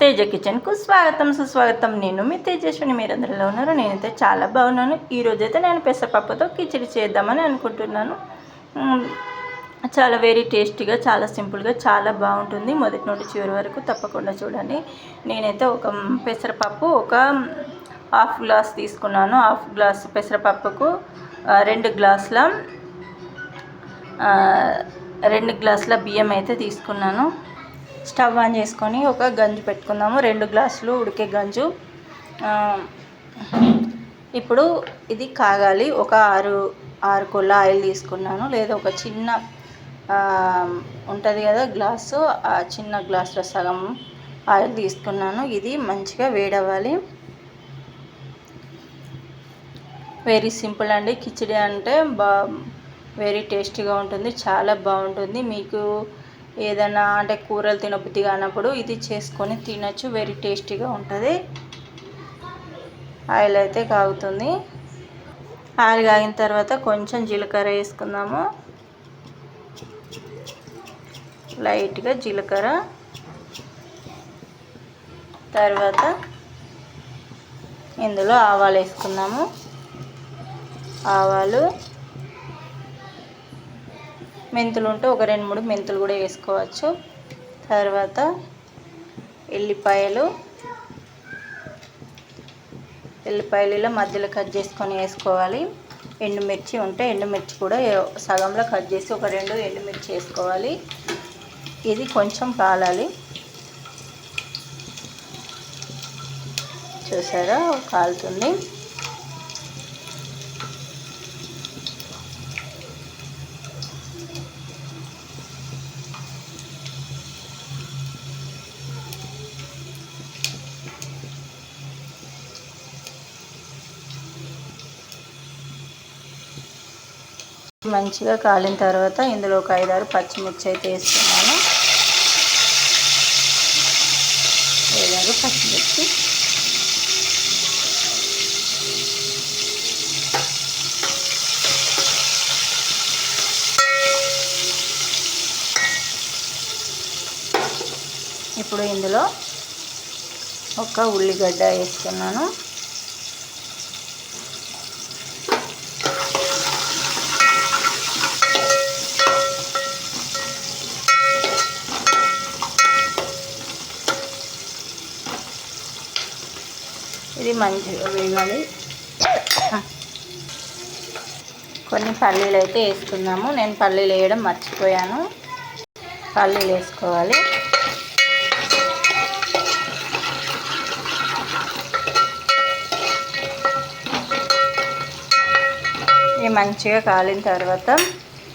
తేజ కిచెన్కు స్వాగతం సుస్వాగతం. నేను మీ తేజస్విని. మీరు ఎలా ఉన్నారు. నేనైతే చాలా బాగున్నాను. ఈరోజు అయితే నేను పెసరపప్పుతో కిచిడి చేద్దామని అనుకుంటున్నాను. చాలా వెరీ టేస్టీగా చాలా సింపుల్గా చాలా బాగుంటుంది. మొదటి నుండి చివరి వరకు తప్పకుండా చూడండి. నేనైతే ఒక పెసరపప్పు ఒక హాఫ్ గ్లాస్ తీసుకున్నాను. హాఫ్ గ్లాస్ పెసరపప్పుకు రెండు గ్లాసుల రెండు గ్లాసుల బియ్యం అయితే తీసుకున్నాను. స్టవ్ ఆన్ చేసుకొని ఒక గంజు పెట్టుకుందాము. రెండు గ్లాసులు ఉడికే గంజు. ఇప్పుడు ఇది కాగాలి. ఒక ఆరు ఆరు కొల్ల ఆయిల్ తీసుకున్నాను. లేదా ఒక చిన్న ఉంటుంది కదా గ్లాసు ఆ చిన్న గ్లాసులో సగం ఆయిల్ తీసుకున్నాను. ఇది మంచిగా వేడవ్వాలి. వెరీ సింపుల్ అండి. కిచిడి అంటే బా వెరీ టేస్టీగా ఉంటుంది. చాలా బాగుంటుంది. మీకు ఏదైనా అంటే కూరలు తినబుద్ధి కానప్పుడు ఇది చేసుకొని తినచ్చు. వెరీ టేస్టీగా ఉంటుంది. ఆయిల్ అయితే కాగుతుంది. ఆయిల్ కాగిన తర్వాత కొంచెం జీలకర్ర వేసుకుందాము. లైట్గా జీలకర్ర. తర్వాత ఇందులో ఆవాలు వేసుకుందాము. ఆవాలు మెంతులు ఉంటే ఒక రెండు మూడు మెంతులు కూడా వేసుకోవచ్చు. తర్వాత ఎల్లిపాయలు. ఎల్లిపాయలు ఇలా మధ్యలో కట్ చేసుకొని వేసుకోవాలి. ఎండుమిర్చి ఉంటే ఎండుమిర్చి కూడా సగంలో కట్ చేసి ఒక రెండు ఎండుమిర్చి వేసుకోవాలి. ఇది కొంచెం కాలాలి. చూసారా? కాలుతుంది. మంచిగా కాలిన తర్వాత ఇందులో ఒక ఐదారు పచ్చిమిర్చి అయితే వేస్తున్నాను. ఐదారు పచ్చిమిర్చి. ఇప్పుడు ఇందులో ఒక ఉల్లిగడ్డ వేస్తున్నాను. మంచిగా వేగాలి. కొన్ని పల్లీలు అయితే వేసుకుందాము. నేను పల్లీలు వేయడం మర్చిపోయాను. పల్లీలు వేసుకోవాలి. ఇవి మంచిగా కాలిన తర్వాత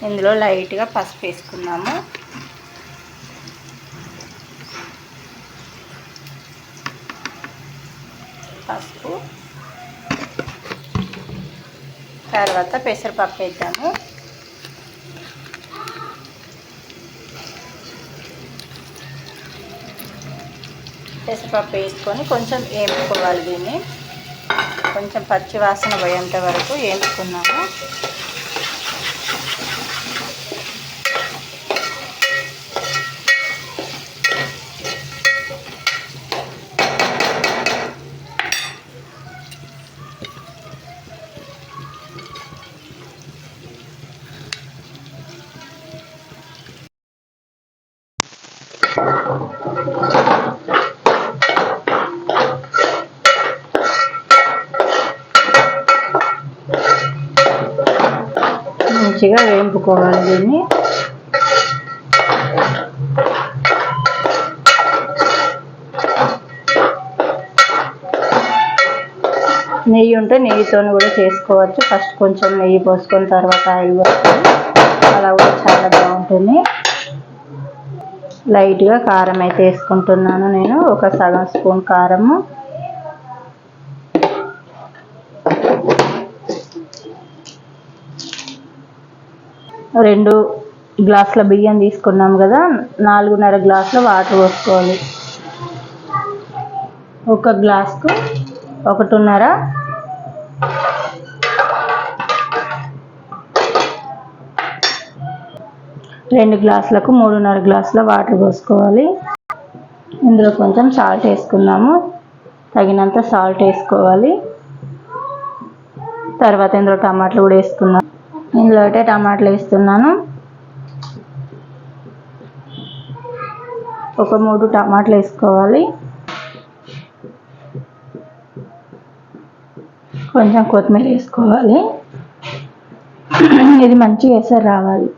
ఇందులో లైట్గా పసుపు వేసుకుందాము. పసుపు తర్వాత పెసరపప్పు వేద్దాము. పెసరపప్పు వేసుకొని కొంచెం వేపుకోవాలి దీన్ని. కొంచెం పచ్చి వాసన పోయేంత వరకు వేపుకున్నాము మంచిగా వేపుకోవాలి దీన్ని. నెయ్యి ఉంటే నెయ్యితో కూడా చేసుకోవచ్చు. ఫస్ట్ కొంచెం నెయ్యి పోసుకొని తర్వాత ఆయిల్ పోసుకొని అలా కూడా చాలా బాగుంటుంది. లైట్గా కారం అయితే వేసుకుంటున్నాను నేను. ఒక సగం స్పూన్ కారము. రెండు గ్లాసుల బియ్యం తీసుకున్నాం కదా నాలుగున్నర గ్లాసుల వాటర్ పోసుకోవాలి. ఒక గ్లాస్కు ఒకటిన్నర రెండు గ్లాసులకు మూడున్నర గ్లాసుల వాటర్ పోసుకోవాలి. ఇందులో కొంచెం సాల్ట్ వేసుకున్నాము. తగినంత సాల్ట్ వేసుకోవాలి. తర్వాత ఇందులో టమాటాలు కూడా వేసుకున్నాం. ఇందులో అయితే టమాటాలు వేస్తున్నాను. ఒక మూడు టమాటాలు వేసుకోవాలి. కొంచెం కొత్తిమీర వేసుకోవాలి. ఇది మంచి ఎసరు రావాలి.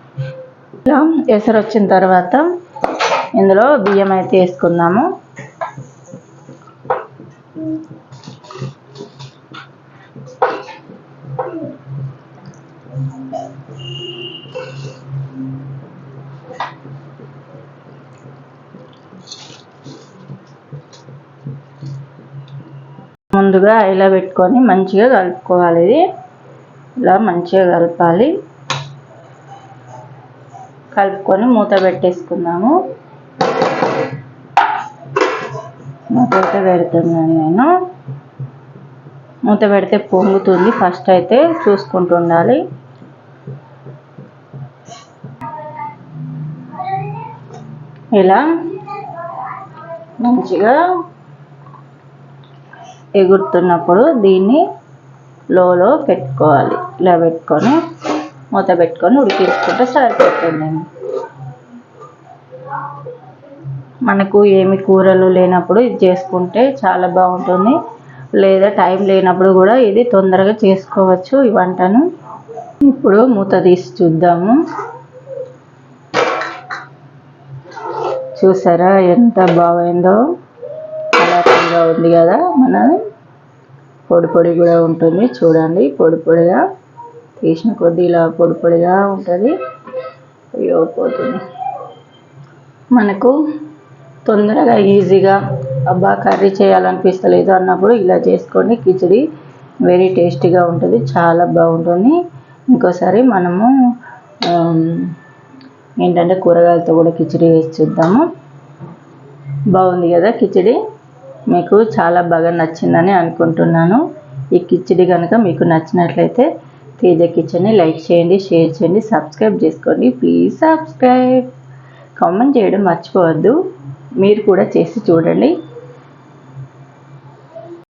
ఇలా ఎసరు వచ్చిన తర్వాత ఇందులో బియ్యం అయితే వేసుకుందాము. ముందుగా ఇలా పెట్టుకొని మంచిగా కలుపుకోవాలి ఇది. ఇలా మంచిగా కలపాలి. కలుపుకొని మూత పెట్టేసుకుందాము. మూత అయితే పెడుతున్నాను నేను. మూత పెడితే పొంగుతుంది. ఫస్ట్ అయితే చూసుకుంటూ ఉండాలి. ఇలా మంచిగా ఎగురుతున్నప్పుడు దీన్ని లోలో పెట్టుకోవాలి. ఇలా పెట్టుకొని మూత పెట్టుకొని ఉడికించుకుంటే సరిపోతుంది. మనకు ఏమి కూరలు లేనప్పుడు ఇది చేసుకుంటే చాలా బాగుంటుంది. లేదా టైం లేనప్పుడు కూడా ఇది తొందరగా చేసుకోవచ్చు ఈ వంటను. ఇప్పుడు మూత తీసి చూద్దాము. చూసారా ఎంత బాగైందో? కలర్ఫుల్గా ఉంది కదా మన పొడి పొడి కూడా ఉంటుంది. చూడండి పొడి పొడిగా తీసిన కొద్ది ఇలా పొడి పొడిగా ఉంటుంది. అయ్యో పోతుంది. మనకు తొందరగా ఈజీగా అబ్బా కర్రీ చేయాలనిపిస్తలేదు అన్నప్పుడు ఇలా చేసుకోండి. కిచిడి వెరీ టేస్టీగా ఉంటుంది. చాలా బాగుంటుంది. ఇంకోసారి మనము ఏంటంటే కూరగాయలతో కూడా కిచిడి వేసి చూద్దాము. బాగుంది కదా కిచిడి? మీకు చాలా బాగా నచ్చిందని అనుకుంటున్నాను. ఈ కిచిడి కనుక మీకు నచ్చినట్లయితే తేజ కిచెన్ని లైక్ చేయండి షేర్ చేయండి సబ్స్క్రైబ్ చేసుకోండి. Please subscribe. కామెంట్ చేయడం మర్చిపోవద్దు. మీరు కూడా చేసి చూడండి.